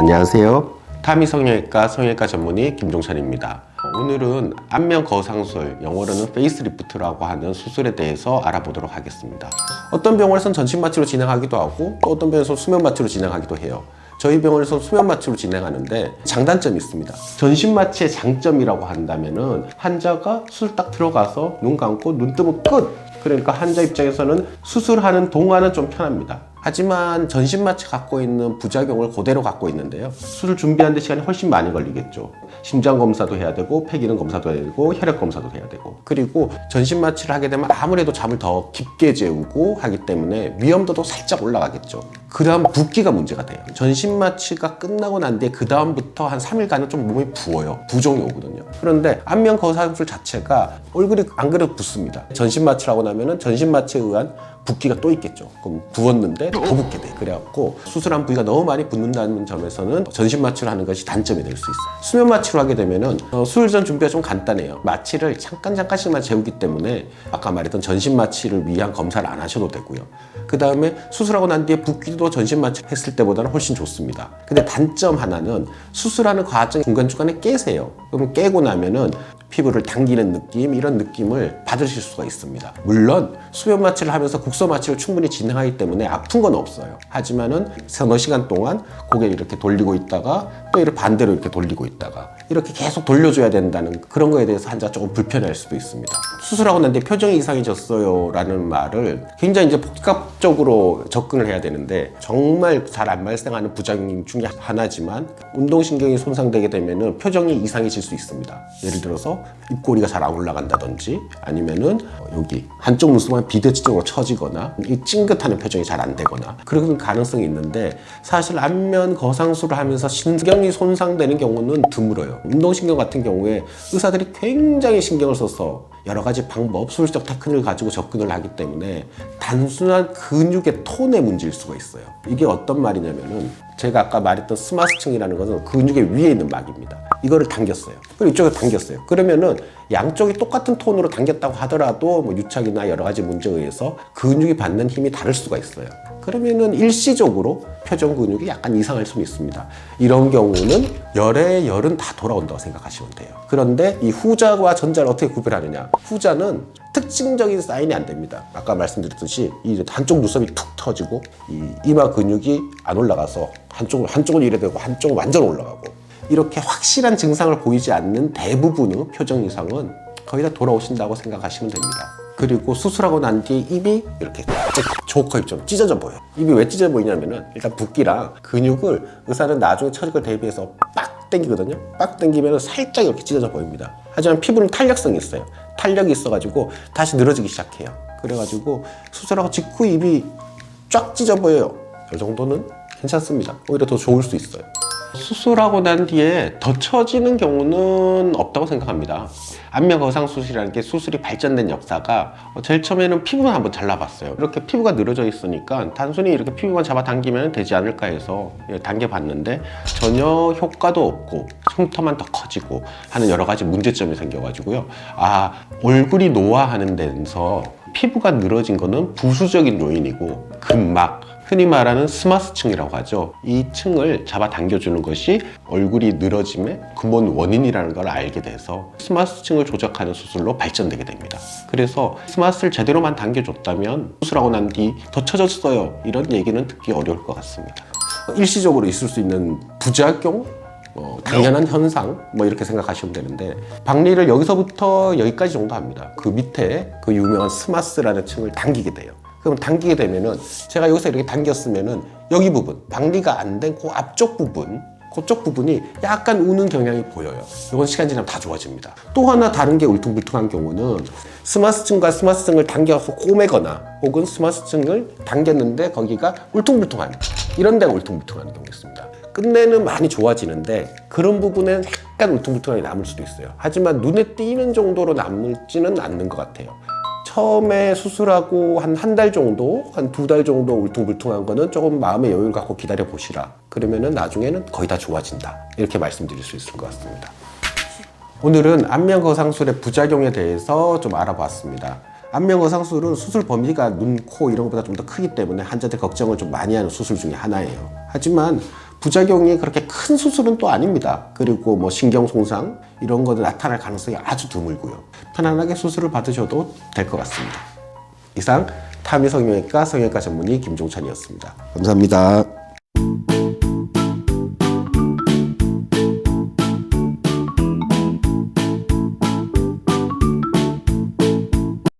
안녕하세요. 타미 성형외과 성형외과 전문의 김종찬입니다. 오늘은 안면 거상술, 영어로는 페이스리프트라고 하는 수술에 대해서 알아보도록 하겠습니다. 어떤 병원에서는 전신 마취로 진행하기도 하고 또 어떤 병원에서는 수면 마취로 진행하기도 해요. 저희 병원에서 수면 마취로 진행하는데 장단점이 있습니다. 전신 마취의 장점이라고 한다면은 환자가 수술 딱 들어가서 눈 감고 눈 뜨면 끝. 그러니까 환자 입장에서는 수술하는 동안은 좀 편합니다. 하지만 전신 마취 갖고 있는 부작용을 그대로 갖고 있는데요. 수술 준비하는데 시간이 훨씬 많이 걸리겠죠. 심장 검사도 해야 되고 폐기능 검사도 해야 되고 혈액 검사도 해야 되고 그리고 전신 마취를 하게 되면 아무래도 잠을 더 깊게 재우고 하기 때문에 위험도도 살짝 올라가겠죠. 그 다음 붓기가 문제가 돼요. 전신 마취가 끝나고 난 뒤에 그 다음부터 한 3일간은 좀 몸이 부어요. 부종이 오거든요. 그런데 안면 거상술 자체가 얼굴이 안 그래도 붓습니다. 전신 마취라고 나면은 전신 마취에 의한 붓기가 또 있겠죠. 그럼 부었는데 더 붓게 돼. 그래갖고 수술한 부위가 너무 많이 붓는다는 점에서는 전신 마취를 하는 것이 단점이 될 수 있어요. 수면 마취로 하게 되면은 어, 수술 전 준비가 좀 간단해요. 마취를 잠깐 잠깐씩만 재우기 때문에 아까 말했던 전신 마취를 위한 검사를 안 하셔도 되고요. 그 다음에 수술하고 난 뒤에 붓기도 전신 마취 했을 때보다는 훨씬 좋습니다. 근데 단점 하나는 수술하는 과정 중간 중간에 깨세요. 그러면 깨고 나면은 피부를 당기는 느낌 이런 느낌을 받으실 수가 있습니다. 물론 수면 마취를 하면서 국소 마취를 충분히 진행하기 때문에 아픈 건 없어요. 하지만은 서너 시간 동안 고개를 이렇게 돌리고 있다가 또 이렇게 반대로 이렇게 돌리고 있다가 이렇게 계속 돌려줘야 된다는 그런 거에 대해서 환자가 조금 불편할 수도 있습니다. 수술하고 난 뒤에 표정이 이상해졌어요 라는 말을 굉장히 이제 복합적으로 접근을 해야 되는데 정말 잘 안 발생하는 부작용 중에 하나지만 운동신경이 손상되게 되면은 표정이 이상해질 수 있습니다. 예를 들어서 입꼬리가 잘 안 올라간다든지 아니면은 여기 한쪽 눈썹만 비대칭으로 처지거나 이 찡긋하는 표정이 잘 안 되 거나 그런 가능성이 있는데 사실 안면 거상술을 하면서 신경이 손상되는 경우는 드물어요. 운동신경 같은 경우에 의사들이 굉장히 신경을 써서 여러 가지 방법, 수술적 테크닉을 가지고 접근을 하기 때문에 단순한 근육의 톤의 문제일 수가 있어요. 이게 어떤 말이냐면은 제가 아까 말했던 스마스층이라는 것은 근육의 위에 있는 막입니다. 이거를 당겼어요. 그리고 이쪽에 당겼어요. 그러면은 양쪽이 똑같은 톤으로 당겼다고 하더라도 뭐 유착이나 여러 가지 문제에 의해서 근육이 받는 힘이 다를 수가 있어요. 그러면은 일시적으로 표정 근육이 약간 이상할 수 있습니다. 이런 경우는 열에 열은 다 돌아온다고 생각하시면 돼요. 그런데 이 후자와 전자를 어떻게 구별하느냐? 후자는 특징적인 사인이 안 됩니다. 아까 말씀드렸듯이 이 한쪽 눈썹이 툭 터지고 이 이마 근육이 안 올라가서 한쪽은 한쪽은 이래 되고 한쪽은 완전 올라가고 이렇게 확실한 증상을 보이지 않는 대부분의 표정 이상은 거의 다 돌아오신다고 생각하시면 됩니다. 그리고 수술하고 난 뒤에 입이 이렇게 조커 입처럼 찢어져 보여요. 입이 왜 찢어져 보이냐면은 일단 붓기랑 근육을 의사는 나중에 걸 대비해서 빡 당기거든요. 빡 당기면 살짝 이렇게 찢어져 보입니다. 하지만 피부는 탄력성이 있어요. 탄력이 있어가지고 다시 늘어지기 시작해요. 그래가지고 수술하고 직후 입이 쫙 찢어 보여요. 이 정도는 괜찮습니다. 오히려 더 좋을 수 있어요. 수술하고 난 뒤에 더 처지는 경우는 없다고 생각합니다. 안면 거상 수술이라는 게 수술이 발전된 역사가 제일 처음에는 피부만 한번 잘라봤어요. 이렇게 피부가 늘어져 있으니까 단순히 이렇게 피부만 잡아당기면 되지 않을까 해서 당겨봤는데 전혀 효과도 없고 흉터만 더 커지고 하는 여러 가지 문제점이 생겨가지고요. 아 얼굴이 노화하는 데서 피부가 늘어진 거는 부수적인 요인이고 근막 흔히 말하는 스마스층이라고 하죠. 이 층을 잡아 당겨주는 것이 얼굴이 늘어짐의 근본 원인이라는 걸 알게 돼서 스마스층을 조작하는 수술로 발전되게 됩니다. 그래서 스마스를 제대로만 당겨줬다면 수술하고 난 뒤 더 처졌어요. 이런 얘기는 듣기 어려울 것 같습니다. 일시적으로 있을 수 있는 부작용 어, 당연한 현상 뭐 이렇게 생각하시면 되는데 박리를 여기서부터 여기까지 정도 합니다. 그 밑에 그 유명한 스마스라는 층을 당기게 돼요. 그럼 당기게 되면은 제가 여기서 이렇게 당겼으면은 여기 부분 박리가 안 된 그 앞쪽 부분 그쪽 부분이 약간 우는 경향이 보여요. 이건 시간 지나면 다 좋아집니다. 또 하나 다른 게 울퉁불퉁한 경우는 스마스층과 스마스층을 당겨서 꼬매거나 혹은 스마스층을 당겼는데 거기가 울퉁불퉁한 이런 데가 울퉁불퉁한 경우 있습니다. 끝내는 많이 좋아지는데 그런 부분엔 약간 울퉁불퉁하게 남을 수도 있어요. 하지만 눈에 띄는 정도로 남지는 않는 것 같아요. 처음에 수술하고 한 한 달 정도, 한 두 달 정도 울퉁불퉁한 거는 조금 마음의 여유를 갖고 기다려 보시라. 그러면은 나중에는 거의 다 좋아진다. 이렇게 말씀드릴 수 있을 것 같습니다. 오늘은 안면 거상술의 부작용에 대해서 좀 알아봤습니다. 안면 거상술은 수술 범위가 눈, 코 이런 것보다 좀 더 크기 때문에 환자들 걱정을 좀 많이 하는 수술 중에 하나예요. 하지만 부작용이 그렇게 큰 수술은 또 아닙니다. 그리고 뭐 신경 손상 이런 것도 나타날 가능성이 아주 드물고요. 편안하게 수술을 받으셔도 될 것 같습니다. 이상 타미 성형외과 성형외과 전문의 김종찬이었습니다. 감사합니다.